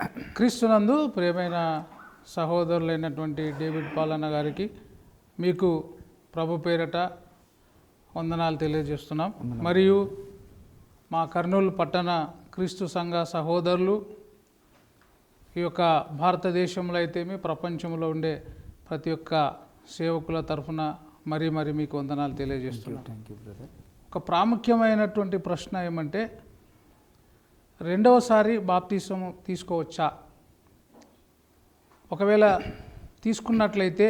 క్రీస్తునందు ప్రియమైన సహోదరులైనటువంటి డేవిడ్ పాలన్న గారికి మీకు ప్రభు పేరట వందనాలు తెలియజేస్తున్నాం. మరియు మా కర్నూలు పట్టణ క్రీస్తు సంఘ సహోదరులు ఈ యొక్క భారతదేశంలో అయితేమి ప్రపంచంలో ఉండే ప్రతి ఒక్క సేవకుల తరఫున మరీ మరీ మీకు వందనాలు తెలియజేస్తున్నాం. ఒక ప్రాముఖ్యమైనటువంటి ప్రశ్న ఏమంటే రెండవసారి బాప్తీసం తీసుకోవచ్చా? ఒకవేళ తీసుకున్నట్లయితే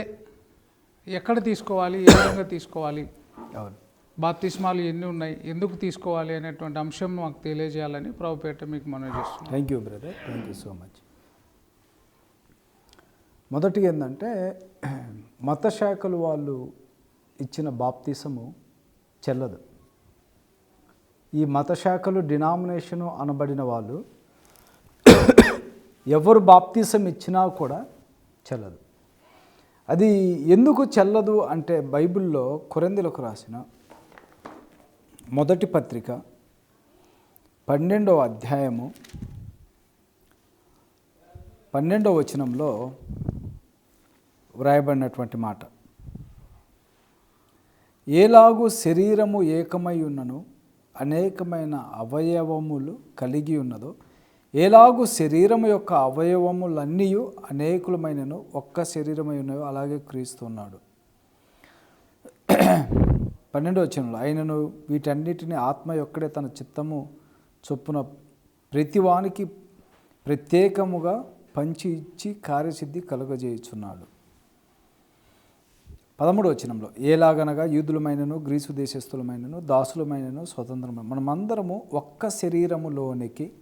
ఎక్కడ తీసుకోవాలి? ఏ విధంగా తీసుకోవాలి? బాప్తిస్మాలు ఎన్ని ఉన్నాయి? ఎందుకు తీసుకోవాలి అనేటువంటి అంశం మాకు తెలియజేయాలని ప్రభుపేట మీకు మనవి చేస్తున్నాం. Thank you brother thank you so much మొదటిగా ఏంటంటే మత శాఖలు వాళ్ళు ఇచ్చిన బాప్తీసము చెల్లదు. ఈ మత శాఖలు డినామినేషను అనబడిన వాళ్ళు ఎవరు బాప్తీసం ఇచ్చినా కూడా చెల్లదు. అది ఎందుకు చెల్లదు అంటే బైబిల్లో కొరందులకు రాసిన మొదటి పత్రిక పన్నెండవ అధ్యాయము పన్నెండవ వచనంలో వ్రాయబడినటువంటి మాట. ఏలాగు శరీరము ఏకమై ఉన్నను అనేకమైన అవయవములు కలిగి ఉన్నదో ఏలాగు శరీరము యొక్క అవయవములన్నీ అనేకులమైనను ఒక్క శరీరమై ఉన్నాయో అలాగే క్రీస్తున్నాడు పన్నెండు వచనంలో ఆయనను వీటన్నిటిని ఆత్మ యొక్కడే తన చిత్తము చొప్పున ప్రతివానికి ప్రత్యేకముగా పంచి ఇచ్చి కార్యసిద్ధి కలుగజేయుచున్నాడు. పదమూడు వచనంలో ఏలాగనగా యూదులమైనను గ్రీసు దేశస్థులమైనను దాసులమైనను స్వతంత్రమైన మనమందరము ఒక్క శరీరములోనికి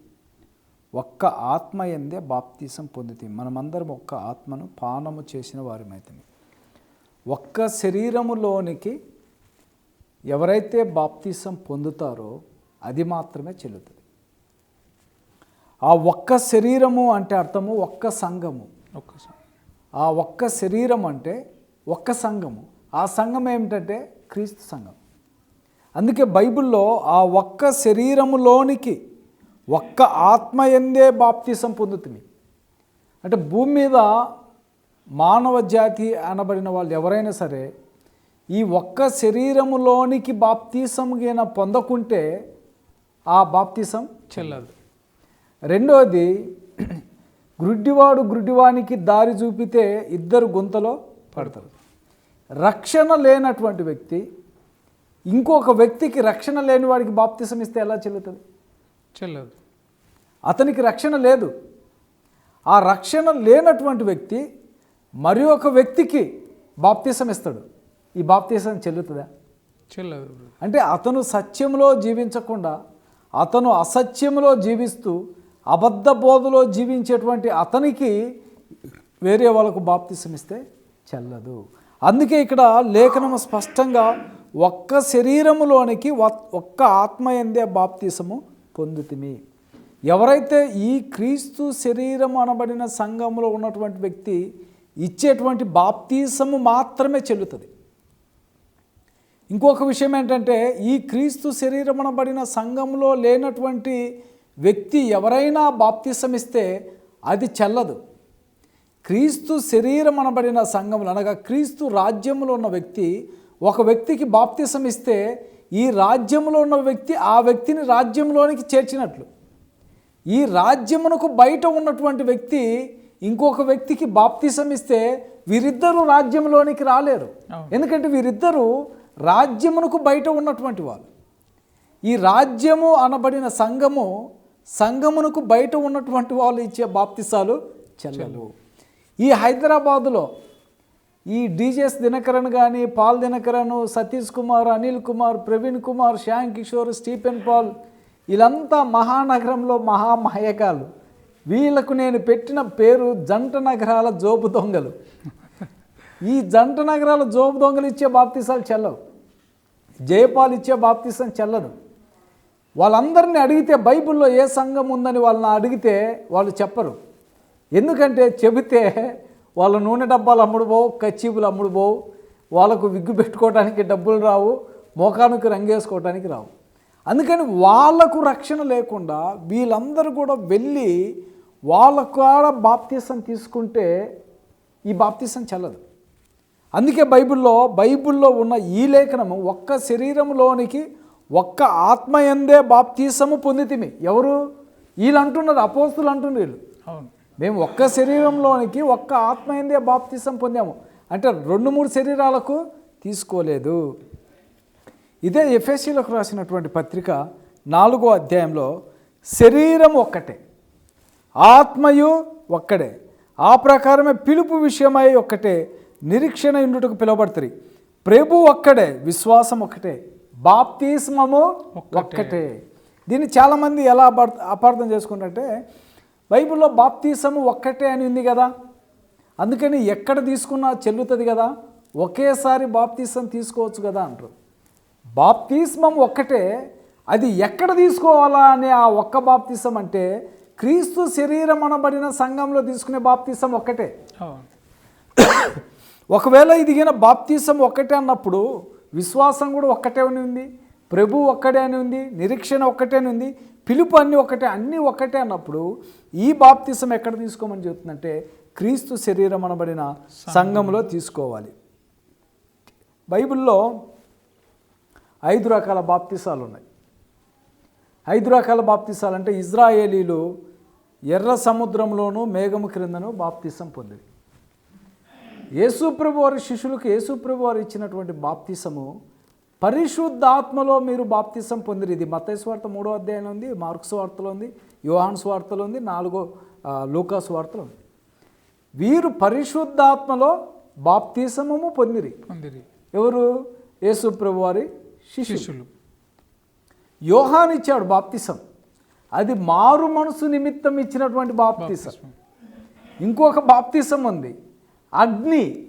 ఒక్క ఆత్మ ఎందే బాప్తీసం పొందితే మనమందరం ఒక్క ఆత్మను పానము చేసిన వారిమైతే ఒక్క శరీరములోనికి ఎవరైతే బాప్తీసం పొందుతారో అది మాత్రమే చెల్లుతుంది. ఆ ఒక్క శరీరము అంటే అర్థము ఒక్క సంఘము. ఒక్కసారి ఆ ఒక్క శరీరం అంటే ఒక్క సంఘము. ఆ సంఘం ఏమిటంటే క్రీస్తు సంఘం. అందుకే బైబిల్లో ఆ ఒక్క శరీరములోనికి ఒక్క ఆత్మ ఎందే బాప్తీసం పొందుతుంది అంటే భూమి మీద మానవ జాతి అనబడిన వాళ్ళు ఎవరైనా సరే ఈ ఒక్క శరీరములోనికి బాప్తీసం గిన పొందకుంటే ఆ బాప్తీసం చెల్లదు. రెండవది గ్రుడ్డివాడు గ్రుడ్డివానికి దారి చూపితే ఇద్దరు గుంతలో పడతారు. రక్షణ లేనటువంటి వ్యక్తి ఇంకొక వ్యక్తికి రక్షణ లేని వాడికి బాప్తిసం ఇస్తే ఎలా చెల్లుతుంది? చెల్లదు. అతనికి రక్షణ లేదు. ఆ రక్షణ లేనటువంటి వ్యక్తి మరి ఒక వ్యక్తికి బాప్తిసం ఇస్తాడు. ఈ బాప్తిసం చెల్లుతుందా? చెల్లదు అంటే అతను సత్యంలో జీవించకుండా అతను అసత్యంలో జీవిస్తూ అబద్ధ బోధలో జీవించేటువంటి అతనికి వేరే వాళ్ళకు బాప్తిసం ఇస్తే చెల్లదు. అందుకే ఇక్కడ లేఖనము స్పష్టంగా ఒక్క శరీరములోనికి ఒక్క ఆత్మ ఎందే బాప్తీసము పొందుతిమి. ఎవరైతే ఈ క్రీస్తు శరీరం అనబడిన సంఘంలో ఉన్నటువంటి వ్యక్తి ఇచ్చేటువంటి బాప్తీసము మాత్రమే చెల్లుతుంది. ఇంకొక విషయం ఏంటంటే ఈ క్రీస్తు శరీరం అనబడిన సంఘంలో లేనటువంటి వ్యక్తి ఎవరైనా బాప్తీసం ఇస్తే అది చెల్లదు. క్రీస్తు శరీరం అనబడిన సంఘములు అనగా క్రీస్తు రాజ్యంలో ఉన్న వ్యక్తి ఒక వ్యక్తికి బాప్తిసం ఇస్తే ఈ రాజ్యంలో ఉన్న వ్యక్తి ఆ వ్యక్తిని రాజ్యంలోనికి చేర్చినట్లు. ఈ రాజ్యమునకు బయట ఉన్నటువంటి వ్యక్తి ఇంకొక వ్యక్తికి బాప్తిసం ఇస్తే వీరిద్దరూ రాజ్యంలోనికి రాలేరు. ఎందుకంటే వీరిద్దరూ రాజ్యమునకు బయట ఉన్నటువంటి వాళ్ళు. ఈ రాజ్యము అనబడిన సంఘము సంఘమునకు బయట ఉన్నటువంటి వాళ్ళు ఇచ్చే బాప్తిసాలు చెల్లలు ఈ హైదరాబాదులో ఈ డీజేస్ దినకరన్ కానీ Paul Dinakaran Satish Kumar Anil Kumar Praveen Kumar Shyam Kishore Stephen Paul వీళ్ళంతా మహానగరంలో మహామహయకాలు వీళ్ళకు నేను పెట్టిన పేరు జంట నగరాల జోపు దొంగలు. ఈ జంట నగరాల జోపు దొంగలు ఇచ్చే బాప్తీసాలు చెల్లవు. జయపాల్ ఇచ్చే బాప్తీసం చెల్లదు. వాళ్ళందరినీ అడిగితే బైబిల్లో ఏ సంఘం ఉందని వాళ్ళని అడిగితే వాళ్ళు చెప్పరు. ఎందుకంటే చెబితే వాళ్ళ నూనె డబ్బాలు అమ్ముడు పోవు కచ్చీపులు అమ్ముడు పోవు. వాళ్ళకు విగ్గు పెట్టుకోవడానికి డబ్బులు రావు మోకానికి రంగేసుకోవడానికి రావు. అందుకని వాళ్ళకు రక్షణ లేకుండా వీళ్ళందరూ కూడా వెళ్ళి వాళ్ళ కూడా బాప్తీసం తీసుకుంటే ఈ బాప్తీసం చల్లదు. అందుకే బైబిల్లో బైబిల్లో ఉన్న ఈ లేఖనము ఒక్క శరీరంలోనికి ఒక్క ఆత్మ ఎందే బాప్తీసము పొందితిమి. ఎవరు? వీళ్ళు అంటున్నారు అపోస్తులు అంటున్నారు వీళ్ళు. అవును. మేము ఒక్క శరీరంలోనికి ఒక్క ఆత్మ ఎందే బాప్తీసం పొందాము. అంటే రెండు మూడు శరీరాలకు తీసుకోలేదు. ఇదే ఎఫ్ఎస్సీలకు రాసినటువంటి పత్రిక నాలుగో అధ్యాయంలో శరీరం ఒక్కటే ఆత్మయు ఒక్కడే ఆ ప్రకారమే పిలుపు విషయమై ఒక్కటే నిరీక్షణ ఇండుటకు పిలువబడుతుంది ప్రభు ఒక్కడే విశ్వాసం ఒక్కటే బాప్తిస్మము ఒక్కటే. దీన్ని చాలామంది ఎలా అపార్థ అపార్థం చేసుకుంటారంటే బైబిల్లో బాప్తీసము ఒక్కటే అని ఉంది కదా. అందుకని ఎక్కడ తీసుకున్నా చెల్లుతుంది కదా. ఒకేసారి బాప్తీసం తీసుకోవచ్చు కదా అంటారు. బాప్తిస్మం ఒక్కటే అది ఎక్కడ తీసుకోవాలా అనే ఆ ఒక్క బాప్తిసం అంటే క్రీస్తు శరీరం అనబడిన సంఘంలో తీసుకునే బాప్తిసం ఒక్కటే. ఒకవేళ ఇదిగిన బాప్తీసం ఒక్కటే అన్నప్పుడు విశ్వాసం కూడా ఒక్కటే అని ఉంది ప్రభు ఒక్కటే అని ఉంది నిరీక్షణ ఒక్కటే అని ఉంది పిలుపు అన్నీ ఒకటే అన్నీ ఒక్కటే అన్నప్పుడు ఈ బాప్తీసం ఎక్కడ తీసుకోమని చెప్తుందంటే క్రీస్తు శరీరం అనబడిన సంఘంలో తీసుకోవాలి. బైబిల్లో ఐదు రకాల బాప్తీసాలు ఉన్నాయి ఐదు రకాల బాప్తిసాలు అంటే ఇజ్రాయేలీలు ఎర్ర సముద్రంలోనూ మేఘము క్రిందను బాప్తీసం పొందింది యేసుప్రభు వారి శిష్యులకు యేసుప్రభు వారు ఇచ్చినటువంటి బాప్తిసము పరిశుద్ధాత్మలో మీరు బాప్తిసం పొందిరు. ఇది మతేశ్వార్త మూడో అధ్యాయంలో ఉంది మార్క్స్ వార్తలో ఉంది యోహాన్ స్వార్థలో ఉంది నాలుగో లూకాస్ వార్తలో ఉంది. వీరు పరిశుద్ధాత్మలో బాప్తిసమము పొందిరి. పొందిరి. ఎవరు? యేసుప్రభు వారి శిష్యులు. శిష్యులు. యోహాన్ ఇచ్చాడు బాప్తిసం. అది మారు మనసు నిమిత్తం ఇచ్చినటువంటి బాప్తిసం. ఇంకొక బాప్తిసం ఉంది. అగ్ని.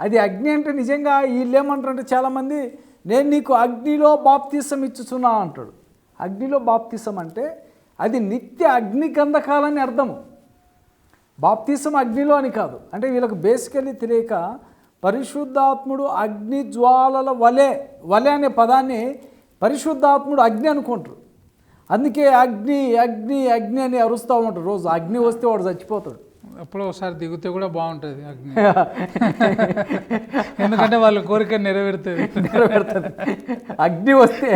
అది అగ్ని అంటే నిజంగా వీళ్ళు ఏమంటారంటే చాలామంది నేను నీకు అగ్నిలో బాప్తిసం ఇచ్చుచున్నా అంటాడు. అగ్నిలో బాప్తిసం అంటే అది నిత్య అగ్ని గంధకాలని అర్థము బాప్తిసం అగ్నిలో అని కాదు. అంటే వీళ్ళకు బేసికలీ తెలియక పరిశుద్ధాత్ముడు అగ్ని జ్వాలల వలె వలె అనే పదాన్ని పరిశుద్ధాత్ముడు అగ్ని అనుకుంటారు. అందుకే అగ్ని అగ్ని అగ్ని అని అరుస్తూ ఉంటారు రోజు. అగ్ని వస్తే వాడు చచ్చిపోతాడు. ఎప్పుడో ఒకసారి దిగితే కూడా బాగుంటుంది అగ్ని. ఎందుకంటే వాళ్ళ కోరిక నెరవేరుతుంది. నెరవేరుతుంది. అగ్ని వస్తే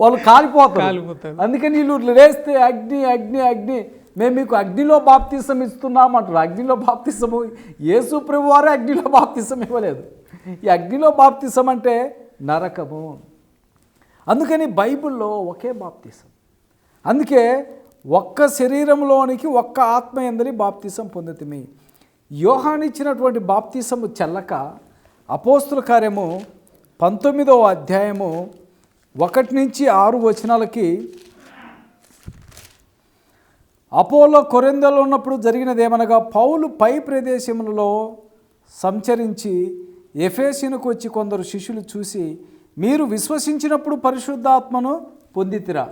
వాళ్ళు కాలిపోతారు. కాలిపోతారు. అందుకని వీళ్ళు లేస్తే అగ్ని అగ్ని అగ్ని. మేము మీకు అగ్నిలో బాప్తిసం ఇస్తున్నాం అంటారు. అగ్నిలో బాప్తిసము యేసు ప్రభు వారే అగ్నిలో బాప్తిసం ఇవ్వలేదు. ఈ అగ్నిలో బాప్తిసం అంటే నరకము. అందుకని బైబిల్లో ఒకే బాప్తిసం. అందుకే ఒక్క శరీరంలోనికి ఒక్క ఆత్మ ఎందరి బాప్తీసం పొందుతుంది యోహానిచ్చినటువంటి బాప్తీసము చెల్లక అపోస్తుల కార్యము పంతొమ్మిదవ అధ్యాయము ఒకటి నుంచి ఆరు వచనాలకి అపోలో కొరిందలో ఉన్నప్పుడు జరిగినదేమనగా పౌలు పై ప్రదేశములలో సంచరించి ఎఫేసినకు వచ్చి కొందరు శిష్యులు చూసి మీరు విశ్వసించినప్పుడు పరిశుద్ధాత్మను పొందితిరా?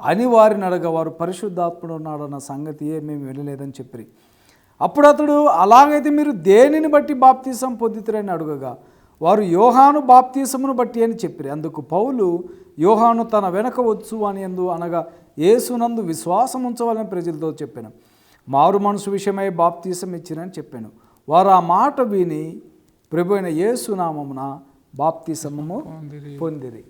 అని వారిని అడగ వారు పరిశుద్ధాత్ముడు ఉన్నాడన్న సంగతియే మేము వెళ్ళలేదని చెప్పి అప్పుడు అతడు అలాగైతే మీరు దేనిని బట్టి బాప్తీసం పొందితిరని అడుగగా వారు యోహాను బాప్తీసమును బట్టి అని చెప్పిరి. అందుకు పౌలు యోహాను తన వెనక వచ్చు అని ఎందు అనగా యేసునందు విశ్వాసం ఉంచవాలని ప్రజలతో చెప్పాను. మారు మనసు విషయమై బాప్తీసం ఇచ్చినని చెప్పాను. వారు ఆ మాట విని ప్రభు అయిన యేసునామమున బాప్తీసమము పొందిరి. పొందిరి.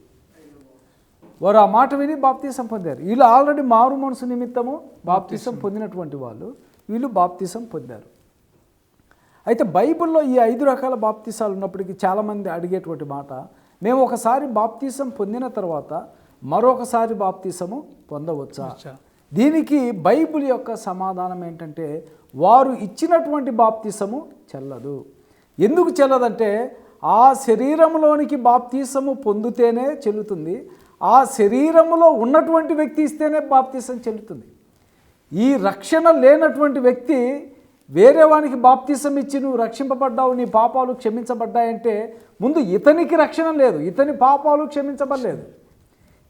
వారు ఆ మాట విని బాప్తీసం పొందారు. వీళ్ళు ఆల్రెడీ మారు మనసు నిమిత్తము బాప్తీసం పొందినటువంటి వాళ్ళు. వీళ్ళు బాప్తీసం పొందారు. అయితే బైబిల్లో ఈ ఐదు రకాల బాప్తీసాలు ఉన్నప్పటికీ చాలామంది అడిగేటువంటి మాట మేము ఒకసారి బాప్తీసం పొందిన తర్వాత మరొకసారి బాప్తీసము పొందవచ్చా. దీనికి బైబిల్ యొక్క సమాధానం ఏంటంటే వారు ఇచ్చినటువంటి బాప్తీసము చెల్లదు. ఎందుకు చెల్లదంటే ఆ శరీరంలోనికి బాప్తీసము పొందితేనే చెల్లుతుంది ఆ శరీరములో ఉన్నటువంటి వ్యక్తి ఇస్తేనే బాప్తీసం చెల్లుతుంది ఈ రక్షణ లేనటువంటి వ్యక్తి వేరే వానికి బాప్తీసం ఇచ్చి నువ్వు రక్షింపబడ్డావు నీ పాపాలు క్షమించబడ్డాయంటే ముందు ఇతనికి రక్షణ లేదు. ఇతని పాపాలు క్షమించబడలేదు.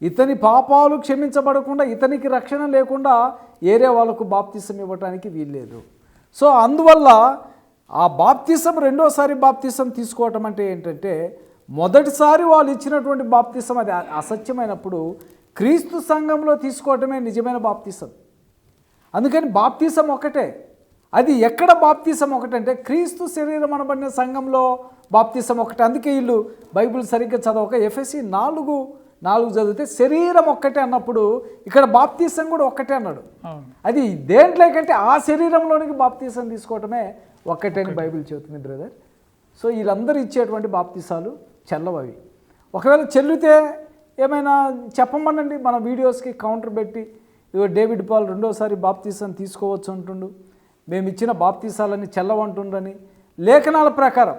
ఇతని పాపాలు క్షమించబడకుండా ఇతనికి రక్షణ లేకుండా ఏరే వాళ్ళకు బాప్తీసం ఇవ్వటానికి వీల్లేదు. సో అందువల్ల ఆ బాప్తీసం రెండోసారి బాప్తీసం తీసుకోవటం అంటే ఏంటంటే మొదటిసారి వాళ్ళు ఇచ్చినటువంటి బాప్తిసం అది అసత్యమైనప్పుడు క్రీస్తు సంఘంలో తీసుకోవటమే నిజమైన బాప్తిసం. అందుకని బాప్తీసం ఒకటే. అది ఎక్కడ బాప్తీసం ఒకటంటే క్రీస్తు శరీరం అనబడిన సంఘంలో బాప్తీసం ఒకటే. అందుకే వీళ్ళు బైబిల్ సరిగ్గా చదవక ఎఫ్ఎస్సి నాలుగు నాలుగు చదివితే శరీరం ఒక్కటే అన్నప్పుడు ఇక్కడ బాప్తీసం కూడా ఒక్కటే అన్నాడు. అది దేంట్లోకంటే ఆ శరీరంలోనికి బాప్తీసం తీసుకోవటమే ఒక్కటే అని బైబిల్ చెబుతుంది బ్రదర్. సో వీళ్ళందరూ ఇచ్చేటువంటి బాప్తీసాలు చెల్లవవి ఒకవేళ చెల్లితే ఏమైనా చెప్పమనండి మన వీడియోస్కి కౌంటర్ పెట్టి ఇగో డేవిడ్ పాల్ రెండోసారి బాప్తీసం తీసుకోవచ్చు అంటుండు మేము ఇచ్చిన బాప్తీసాలని చెల్లవంటుండని లేఖనాల ప్రకారం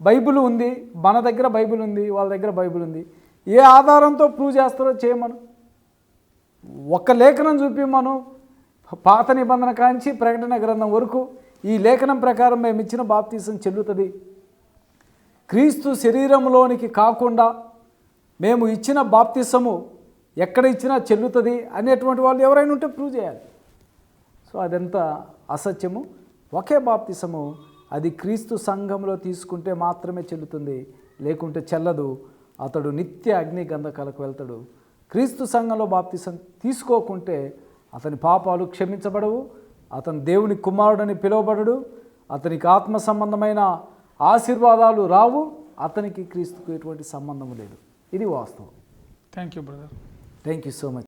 బైబిల్ ఉంది మన దగ్గర బైబిల్ ఉంది వాళ్ళ దగ్గర బైబిల్ ఉంది. ఏ ఆధారంతో ప్రూవ్ చేస్తారో చేయమను. ఒక్క లేఖనం చూపిమ్మను పాత నిబంధన కాంచి ప్రకటన గ్రంథం వరకు. ఈ లేఖనం ప్రకారం మేము ఇచ్చిన బాప్తీసం చెల్లుతుంది. క్రీస్తు శరీరంలోనికి కాకుండా మేము ఇచ్చిన బాప్తీసము ఎక్కడ ఇచ్చినా చెల్లుతుంది అనేటువంటి వాళ్ళు ఎవరైనా ఉంటే ప్రూవ్ చేయాలి. సో అదంతా అసత్యము. ఒకే బాప్తిసము అది క్రీస్తు సంఘంలో తీసుకుంటే మాత్రమే చెల్లుతుంది లేకుంటే చెల్లదు. అతడు నిత్య అగ్ని గంధకాలకు వెళ్తాడు. క్రీస్తు సంఘంలో బాప్తిసం తీసుకోకుంటే అతని పాపాలు క్షమించబడవు అతను దేవుని కుమారుడని పిలువబడడు అతనికి ఆత్మ సంబంధమైన ఆశీర్వాదాలు రావు అతనికి క్రీస్తుకు ఎటువంటి సంబంధము లేదు. ఇది వాస్తవం. Thank you brother thank you so much